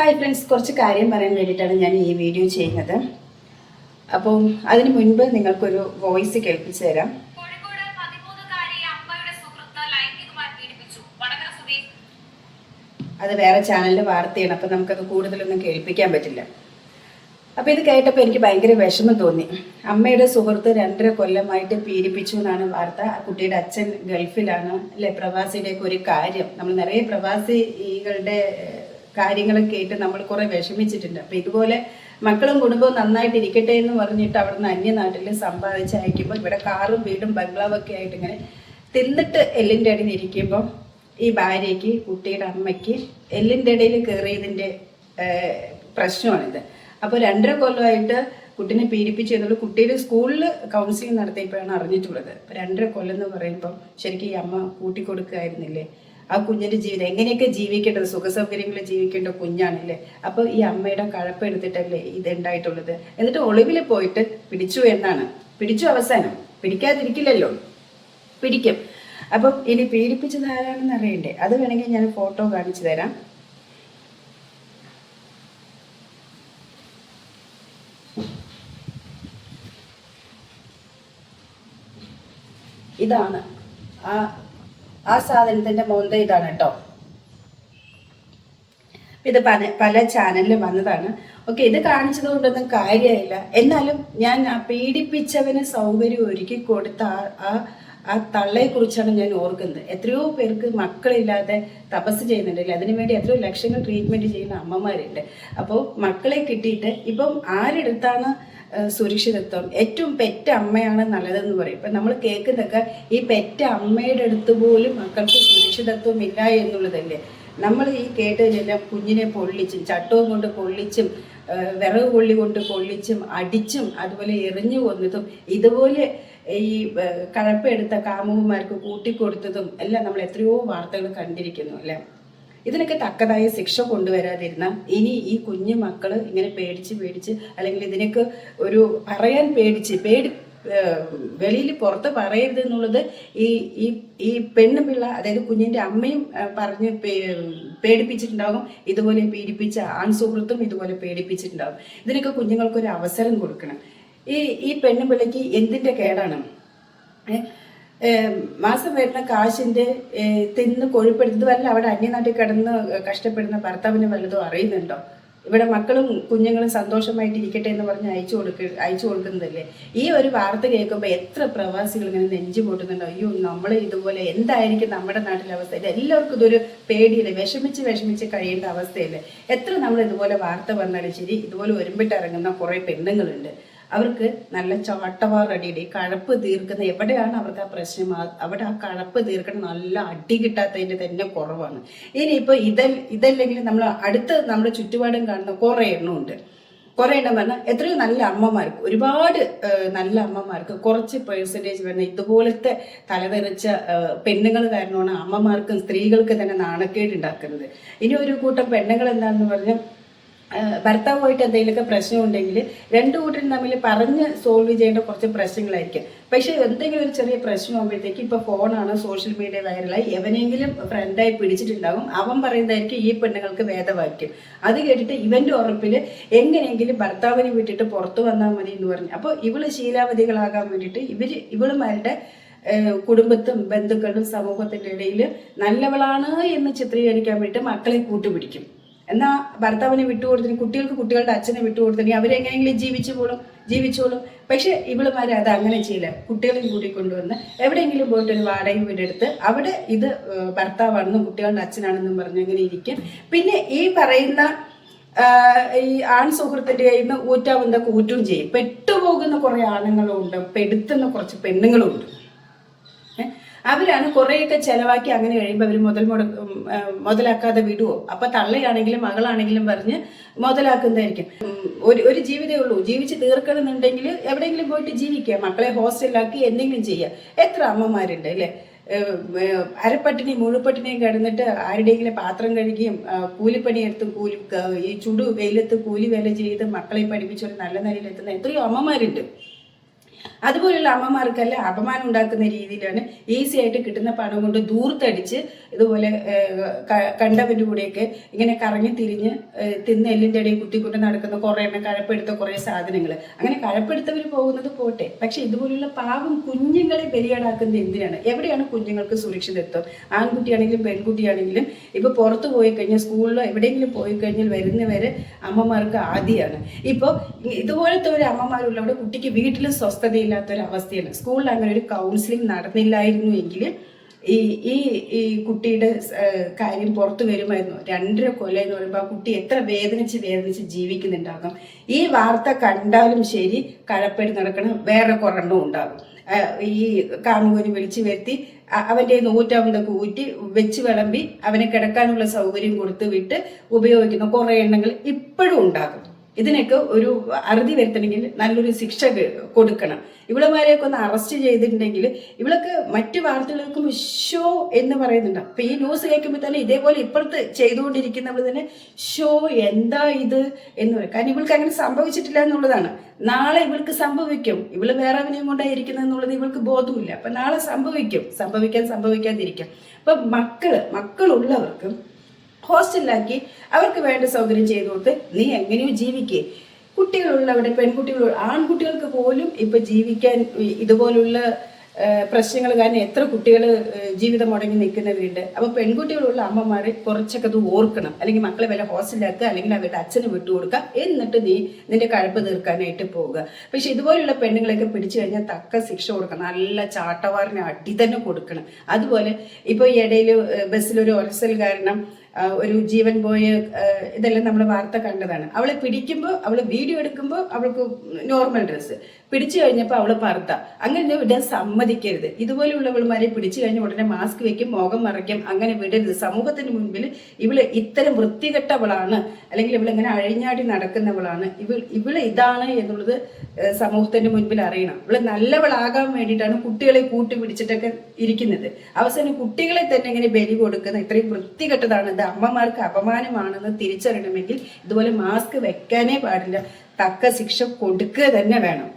Hi friends കുറച്ച് കാര്യം പറയാൻ വേണ്ടിയിട്ടാണ് ഞാൻ ഈ വീഡിയോ ചെയ്യുന്നത്. അപ്പം അതിന് മുൻപ് നിങ്ങൾക്കൊരു വോയിസ് കേൾപ്പിച്ചു തരാം. അത് വേറെ ചാനലിന്റെ വാർത്തയാണ് അപ്പം നമുക്കത് കൂടുതലൊന്നും കേൾപ്പിക്കാൻ പറ്റില്ല. അപ്പോൾ ഇത് കേട്ടപ്പോൾ എനിക്ക് ഭയങ്കര വിഷമം തോന്നി. അമ്മയുടെ സുഹൃത്ത് രണ്ടര കൊല്ലമായിട്ട് പീഡിപ്പിച്ചു എന്നാണ് വാർത്ത. ആ കുട്ടിയുടെ അച്ഛൻ ഗൾഫിലാണ്. അല്ലെ? പ്രവാസിയുടെയൊക്കെ ഒരു കാര്യം. നമ്മൾ നിറയെ പ്രവാസികളുടെ കാര്യങ്ങൾ കേട്ട് നമ്മൾ കുറേ വിഷമിച്ചിട്ടുണ്ട്. അപ്പോൾ ഇതുപോലെ മക്കളും കുടുംബവും നന്നായിട്ട് ഇരിക്കട്ടെ എന്ന് പറഞ്ഞിട്ട് അവിടുന്ന് അന്യനാട്ടിൽ സമ്പാദിച്ച് അയക്കുമ്പോൾ ഇവിടെ കാറും വീടും ബംഗ്ലാവൊക്കെ ആയിട്ട് ഇങ്ങനെ തിന്നിട്ട് എല്ലിന്റെ അടിയിൽ ഇരിക്കുമ്പോൾ ഈ ഭാര്യയ്ക്ക് കുട്ടിയുടെ അമ്മയ്ക്ക് എല്ലിന്റെ ഇടയിൽ കയറിയതിന്റെ പ്രശ്നമാണിത്. അപ്പോൾ രണ്ടര കൊല്ലമായിട്ട് കുട്ടീനെ പീഡിപ്പിച്ചു എന്നുള്ള കുട്ടിയുടെ സ്കൂളിൽ കൗൺസിലിംഗ് നടത്തിയപ്പോഴാണ് അറിഞ്ഞിട്ടുള്ളത്. അപ്പോൾ രണ്ടര കൊല്ലം എന്ന് പറയുമ്പം ശരിക്കും ഈ അമ്മ കൂട്ടിക്കൊടുക്കുകയായിരുന്നില്ലേ ആ കുഞ്ഞിന്റെ ജീവിതം. എങ്ങനെയൊക്കെ ജീവിക്കേണ്ടത്? സുഖസൗകര്യങ്ങളിൽ ജീവിക്കേണ്ട കുഞ്ഞാണല്ലേ? അപ്പോൾ ഈ അമ്മയുടെ കഴപ്പെടുത്തിട്ടല്ലേ ഇത് ഉണ്ടായിട്ടുള്ളത് എന്നിട്ട് ഒളിവിൽ പോയിട്ട് പിടിച്ചു എന്നാണ്. പിടിച്ചു അവസാനം. പിടിക്കാതിരിക്കില്ലല്ലോ. പിടിക്കും. അപ്പം ഇനി പീഡിപ്പിച്ചത് ആരാണെന്ന് അറിയണ്ടേ? അത് വേണമെങ്കിൽ ഞാൻ ഫോട്ടോ കാണിച്ചു തരാം. ഇതാണ് ആ ആ സാധനത്തിന്റെ മോന്ത ഇതാണ് കേട്ടോ. ഇത് പല പല ചാനലിലും വന്നതാണ്. ഓക്കെ ഇത് കാണിച്ചത് കൊണ്ടൊന്നും കാര്യമായില്ല എന്നാലും ഞാൻ പീഡിപ്പിച്ചവന് സൗകര്യം ഒരുക്കി കൊടുത്ത ആ ആ ആ തള്ളയെ കുറിച്ചാണ് ഞാൻ ഓർക്കുന്നത്. എത്രയോ പേർക്ക് മക്കളില്ലാതെ തപസ് ചെയ്യുന്നുണ്ടല്ലേ? അതിനുവേണ്ടി എത്രയോ ലക്ഷങ്ങൾ ട്രീറ്റ്മെന്റ് ചെയ്യുന്ന അമ്മമാരുണ്ട്. അപ്പോൾ മക്കളെ കിട്ടിയിട്ട് ഇപ്പം ആരെടുത്താണ് സുരക്ഷിതത്വം. ഏറ്റവും പെറ്റ അമ്മയാണ് നല്ലതെന്ന് പറയും. ഇപ്പം നമ്മൾ കേൾക്കുന്നതൊക്കെ ഈ പെറ്റ അമ്മയുടെ അടുത്ത് പോലും മക്കൾക്ക് സുരക്ഷിതത്വം ഇല്ല എന്നുള്ളതല്ലേ? നമ്മൾ ഈ കേട്ടതിലെല്ലാം കുഞ്ഞിനെ പൊള്ളിച്ചും ചട്ടവും കൊണ്ട് പൊള്ളിച്ചും വിറക് കൊള്ളി കൊണ്ട് പൊള്ളിച്ചും അടിച്ചും അതുപോലെ എറിഞ്ഞു കൊന്നതും ഇതുപോലെ ഈ കഴപ്പെടുത്ത കാമുകന്മാർക്ക് കൂട്ടിക്കൊടുത്തതും എല്ലാം നമ്മൾ എത്രയോ വാർത്തകൾ കണ്ടിരിക്കുന്നു അല്ലേ? ഇതിനൊക്കെ തക്കതായ ശിക്ഷ കൊണ്ടുവരാതിരുന്ന ഇനി ഈ കുഞ്ഞു മക്കൾ ഇങ്ങനെ പേടിച്ച് പേടിച്ച് അല്ലെങ്കിൽ ഇതിനൊക്കെ ഒരു പറയാൻ പേടിച്ച് പേടി വെളിയിൽ പുറത്ത് പറയരുത് എന്നുള്ളത് ഈ ഈ ഈ പെണ്ണും പിള്ള അതായത് കുഞ്ഞിന്റെ അമ്മയും പറഞ്ഞ് പേടിപ്പിച്ചിട്ടുണ്ടാകും. ഇതുപോലെ പീഡിപ്പിച്ച ആൺ സുഹൃത്തും ഇതുപോലെ പേടിപ്പിച്ചിട്ടുണ്ടാകും. ഇതിനൊക്കെ കുഞ്ഞുങ്ങൾക്കൊരു അവസരം കൊടുക്കണം. ഈ ഈ പെണ്ണും പിള്ളയ്ക്ക് എന്തിന്റെ കേടാണ്? മാസം വരുന്ന കാശിന്റെ തിന്ന് കൊഴുപ്പെടുത്തത് വല്ല അവിടെ അന്യനാട്ടിൽ കിടന്ന് കഷ്ടപ്പെടുന്ന ഭർത്താവിന് വല്ലതും അറിയുന്നുണ്ടോ? ഇവിടെ മക്കളും കുഞ്ഞുങ്ങളും സന്തോഷമായിട്ട് ഇരിക്കട്ടെ എന്ന് പറഞ്ഞ് അയച്ചു കൊടുക്ക അയച്ചു കൊടുക്കുന്നതല്ലേ? ഈ ഒരു വാർത്ത കേൾക്കുമ്പോൾ എത്ര പ്രവാസികൾ ഇങ്ങനെ നെഞ്ചു പൊട്ടുന്നുണ്ടോ? അയ്യോ നമ്മൾ ഇതുപോലെ എന്തായിരിക്കും നമ്മുടെ നാട്ടിലെ അവസ്ഥ? ഇത് എല്ലാവർക്കും ഇതൊരു പേടിയില്ലേ? വിഷമിച്ച് വിഷമിച്ച് കഴിയേണ്ട അവസ്ഥയല്ലേ? എത്ര നമ്മൾ ഇതുപോലെ വാർത്ത വന്നാലും ശരി ഇതുപോലെ ഒരുമ്പിട്ട് ഇറങ്ങുന്ന കുറേ പെണ്ണുങ്ങളുണ്ട്. അവർക്ക് നല്ല ചാട്ടവാർ അടിയുടെ കഴപ്പ് തീർക്കുന്ന എവിടെയാണ് അവർക്ക് ആ പ്രശ്നം? അവിടെ ആ കഴപ്പ് തീർക്കണം നല്ല അടി കിട്ടാത്തതിന്റെ തന്നെ കുറവാണ്. ഇനിയിപ്പോൾ ഇത ഇതല്ലെങ്കിൽ നമ്മൾ അടുത്ത് നമ്മുടെ ചുറ്റുപാടും കാണുന്ന കുറേ എണ്ണമുണ്ട് കുറേ എണ്ണം പറഞ്ഞാൽ എത്രയോ നല്ല അമ്മമാർക്ക് ഒരുപാട് നല്ല അമ്മമാർക്ക് കുറച്ച് പേഴ്സന്റേജ് വരുന്ന ഇതുപോലത്തെ തലതെറിച്ച പെണ്ണുങ്ങൾ കാരണമാണ് അമ്മമാർക്കും സ്ത്രീകൾക്ക് തന്നെ നാണക്കേട് ഉണ്ടാക്കുന്നത്. ഇനി ഒരു കൂട്ടം പെണ്ണുങ്ങൾ എന്താണെന്ന് പറഞ്ഞാൽ ഭർത്താവുമായിട്ട് എന്തെങ്കിലുമൊക്കെ പ്രശ്നമുണ്ടെങ്കിൽ രണ്ടു കൂട്ടരും തമ്മിൽ പറഞ്ഞ് സോൾവ് ചെയ്യേണ്ട കുറച്ച് പ്രശ്നങ്ങളായിരിക്കും. പക്ഷേ എന്തെങ്കിലും ഒരു ചെറിയ പ്രശ്നം ആകുമ്പോഴത്തേക്ക് ഇപ്പോൾ ഫോണാണ് സോഷ്യൽ മീഡിയ വൈറലായി എവനെങ്കിലും ഫ്രണ്ടായി പിടിച്ചിട്ടുണ്ടാകും അവൻ പറയുന്നതായിരിക്കും ഈ പെണ്ണുങ്ങൾക്ക് വേദവാക്യം. അത് കേട്ടിട്ട് ഇവന്റെ ഉറപ്പിൽ എങ്ങനെയെങ്കിലും ഭർത്താവിനെ വിട്ടിട്ട് പുറത്തു വന്നാൽ മതി എന്ന് പറഞ്ഞു. അപ്പോൾ ഇവൾ ശീലാവതികളാകാൻ വേണ്ടിയിട്ട് ഇവർ ഇവളുമാരുടെ കുടുംബത്തും ബന്ധുക്കളും സമൂഹത്തിന്റെ ഇടയിൽ നല്ലവളാണ് എന്ന് ചിത്രീകരിക്കാൻ വേണ്ടിയിട്ട് മക്കളെ കൂട്ടുപിടിക്കും. എന്നാ ഭർത്താവിനെ വിട്ടുകൊടുത്തിന് കുട്ടികൾക്ക് കുട്ടികളുടെ അച്ഛനെ വിട്ടുകൊടുത്തിന് അവരെങ്ങനെയെങ്കിലും ജീവിച്ചു പോളും ജീവിച്ചോളും പക്ഷെ ഇവളുമാരെ അത് അങ്ങനെ ചെയ്യില്ല. കുട്ടികളെ കൂട്ടിക്കൊണ്ടുവന്ന് എവിടെയെങ്കിലും പോയിട്ട് ഒരു വാടക വീടെടുത്ത് അവിടെ ഇത് ഭർത്താവാണെന്നും കുട്ടികളുടെ അച്ഛനാണെന്നും പറഞ്ഞ് അങ്ങനെ ഇരിക്കും. പിന്നെ ഈ പറയുന്ന ഈ ആൺ സുഹൃത്തിന്റെ കയ്യിൽ നിന്ന് ഊറ്റാവുന്ന കൂറ്റും ചെയ്യും. പെട്ടുപോകുന്ന കുറേ ആണുങ്ങളും ഉണ്ട് പെടുത്തുന്ന കുറച്ച് പെണ്ണുങ്ങളും ഉണ്ട്? അവരാണ് കുറേയൊക്കെ ചെലവാക്കി അങ്ങനെ കഴിയുമ്പോൾ അവർ മുതൽ മുട മുതലാക്കാതെ വിടുവോ? അപ്പൊ തള്ളയാണെങ്കിലും മകളാണെങ്കിലും പറഞ്ഞ് മുതലാക്കുന്നതായിരിക്കും. ഒരു ഒരു ജീവിതമേ ഉള്ളൂ. ജീവിച്ച് തീർക്കണമെന്നുണ്ടെങ്കിൽ എവിടെയെങ്കിലും പോയിട്ട് ജീവിക്കുക. മക്കളെ ഹോസ്റ്റലിലാക്കി എന്തെങ്കിലും ചെയ്യുക. എത്ര അമ്മമാരുണ്ട് അല്ലേ? അരപ്പട്ടിനെയും മുഴുപ്പട്ടിനെയും കിടന്നിട്ട് ആരുടെയെങ്കിലും പാത്രം കഴുകിയും കൂലിപ്പണിയെടുത്ത് കൂലി ഈ ചുടു വെയിലത്ത് കൂലി വേല ചെയ്ത് മക്കളെ പഠിപ്പിച്ചൊരു നല്ല നിലയിലെത്തുന്ന എത്രയോ അമ്മമാരുണ്ട്. അതുപോലുള്ള അമ്മമാർക്കല്ല അപമാനം ഉണ്ടാക്കുന്ന രീതിയിലാണ് ഈസി ആയിട്ട് കിട്ടുന്ന പണം കൊണ്ട് ദൂർത്തടിച്ച് ഇതുപോലെ കണ്ടവന്റെ കൂടെയൊക്കെ ഇങ്ങനെ കറങ്ങി തിരിഞ്ഞ് തിന്ന് എല്ലിന്റെ ഇടയിൽ കുത്തിക്കൊണ്ട് നടക്കുന്ന കുറേ എണ്ണം കഴപ്പെടുത്ത കുറേ സാധനങ്ങൾ അങ്ങനെ കഴപ്പെടുത്തവർ പോകുന്നത് പോട്ടെ. പക്ഷെ ഇതുപോലുള്ള പാവം കുഞ്ഞുങ്ങളെ ബലിയാടാക്കുന്നത് എന്തിനാണ്? എവിടെയാണ് കുഞ്ഞുങ്ങൾക്ക് സുരക്ഷിതത്വം? ആൺകുട്ടിയാണെങ്കിലും പെൺകുട്ടിയാണെങ്കിലും ഇപ്പൊ പുറത്ത് പോയി കഴിഞ്ഞാൽ സ്കൂളിലോ എവിടെയെങ്കിലും പോയി കഴിഞ്ഞാൽ വരുന്നവരെ അമ്മമാർക്ക് ആദ്യമാണ് ഇപ്പോൾ ഇതുപോലത്തെ ഒരു അമ്മമാരുള്ളവിടെ കുട്ടിക്ക് വീട്ടിൽ സ്വസ്ഥതയില്ലാത്ത അവസ്ഥയാണ് സ്കൂളിൽ അങ്ങനെ ഒരു കൗൺസിലിംഗ് നടന്നില്ലായിരുന്നു എങ്കിൽ ഈ ഈ ഈ കുട്ടിയുടെ കാര്യം പുറത്തു വരുമായിരുന്നു. രണ്ടര കൊല്ലം എന്ന് പറയുമ്പോൾ ആ കുട്ടി എത്ര വേദനിച്ച് വേദനിച്ച് ജീവിക്കുന്നുണ്ടാകും. ഈ വാർത്ത കണ്ടാലും ശരി കഴപ്പേടി നടക്കണം വേറെ കുറെണ്ണം ഉണ്ടാകും. ഈ കാമുകന് വിളിച്ചു വരുത്തി അവന്റെ നൂറ്റാവുന്നതൊക്കെ ഊറ്റി വെച്ച് വിളമ്പി അവനെ കിടക്കാനുള്ള സൗകര്യം കൊടുത്ത് വിട്ട് ഉപയോഗിക്കുന്ന കുറേ എണ്ണങ്ങൾ ഇപ്പോഴും ഉണ്ടാകും. ഇതിനൊക്കെ ഒരു അറുതി വരുത്തണമെങ്കിൽ നല്ലൊരു ശിക്ഷ കൊടുക്കണം. ഇവളമാരെയൊക്കെ ഒന്ന് അറസ്റ്റ് ചെയ്തിട്ടുണ്ടെങ്കിൽ ഇവളൊക്കെ മറ്റു വാർത്തകൾക്കും ഷോ എന്ന് പറയുന്നുണ്ട്. അപ്പൊ ഈ ന്യൂസ് കേൾക്കുമ്പോൾ തന്നെ ഇതേപോലെ ഇപ്പുറത്ത് ചെയ്തുകൊണ്ടിരിക്കുന്നവർ തന്നെ ഷോ എന്താ ഇത് എന്ന് പറയും. കാരണം ഇവൾക്ക് അങ്ങനെ സംഭവിച്ചിട്ടില്ല എന്നുള്ളതാണ്. നാളെ ഇവൾക്ക് സംഭവിക്കും. ഇവൾ വേറെ അവനെയും കൊണ്ടായിരിക്കുന്നത് എന്നുള്ളത് ഇവൾക്ക് ബോധമില്ല അപ്പൊ നാളെ സംഭവിക്കും. സംഭവിക്കാൻ സംഭവിക്കാതിരിക്കാം. അപ്പൊ മക്കൾ മക്കളുള്ളവർക്ക് ഹോസ്റ്റലിലാക്കി അവർക്ക് വേണ്ട സൗകര്യം ചെയ്തു കൊടുത്ത് നീ എങ്ങനെയോ ജീവിക്കേ. കുട്ടികളുള്ളവിടെ പെൺകുട്ടികൾ ആൺകുട്ടികൾക്ക് പോലും ഇപ്പൊ ജീവിക്കാൻ ഇതുപോലുള്ള പ്രശ്നങ്ങൾ കാരണം എത്ര കുട്ടികൾ ജീവിതം മുടങ്ങി നിൽക്കുന്നവരുണ്ട്. അപ്പൊ പെൺകുട്ടികളുള്ള അമ്മമാരെ കുറച്ചൊക്കെ അത് ഓർക്കണം. അല്ലെങ്കിൽ മക്കളെ വല്ല ഹോസ്റ്റലിലാക്കുക അല്ലെങ്കിൽ അവരുടെ അച്ഛന് വിട്ടുകൊടുക്കുക എന്നിട്ട് നീ നിന്റെ കഴപ്പ് തീർക്കാനായിട്ട് പോവുക. പക്ഷെ ഇതുപോലുള്ള പെണ്ണുങ്ങളെയൊക്കെ പിടിച്ചു കഴിഞ്ഞാൽ തക്ക ശിക്ഷ കൊടുക്കണം. നല്ല ചാട്ടവാറിന് അടി തന്നെ കൊടുക്കണം. അതുപോലെ ഇപ്പൊ ഈ ഇടയിൽ ബസ്സിലൊരു ഒരസൽ കാരണം ഒരു ജീവൻ പോയ ഇതെല്ലാം നമ്മൾ വാർത്ത കണ്ടതാണ്. അവളെ പിടിക്കുമ്പോൾ അവൾ വീഡിയോ എടുക്കുമ്പോൾ അവൾക്ക് നോർമൽ ഡ്രസ്സ് പിടിച്ചു കഴിഞ്ഞപ്പോൾ അവൾ പറത്ത അങ്ങനെ വിടാൻ സമ്മതിക്കരുത്. ഇതുപോലെയുള്ളവൾമാരെ പിടിച്ചു കഴിഞ്ഞ ഉടനെ മാസ്ക് വെക്കും മുഖം മറയ്ക്കും അങ്ങനെ വിടരുത്. സമൂഹത്തിന് മുൻപിൽ ഇവൾ ഇത്തരം വൃത്തികെട്ടവളാണ് അല്ലെങ്കിൽ ഇവളിങ്ങനെ അഴിഞ്ഞാടി നടക്കുന്നവളാണ്. ഇവൾ ഇവൾ ഇതാണ് എന്നുള്ളത് സമൂഹത്തിന്റെ മുൻപിൽ അറിയണം. ഇവൾ നല്ലവളാകാൻ വേണ്ടിയിട്ടാണ് കുട്ടികളെ കൂട്ടി പിടിച്ചിട്ടൊക്കെ ഇരിക്കുന്നത്. അവസാനം കുട്ടികളെ തന്നെ ഇങ്ങനെ ബലി കൊടുക്കുന്ന ഇത്രയും വൃത്തികെട്ടതാണ് ഇത് അമ്മമാർക്ക് അപമാനമാണെന്ന് തിരിച്ചറിയണമെങ്കിൽ ഇതുപോലെ മാസ്ക് വെക്കാനേ പാടില്ല. തക്ക ശിക്ഷ കൊടുക്കുക തന്നെ വേണം.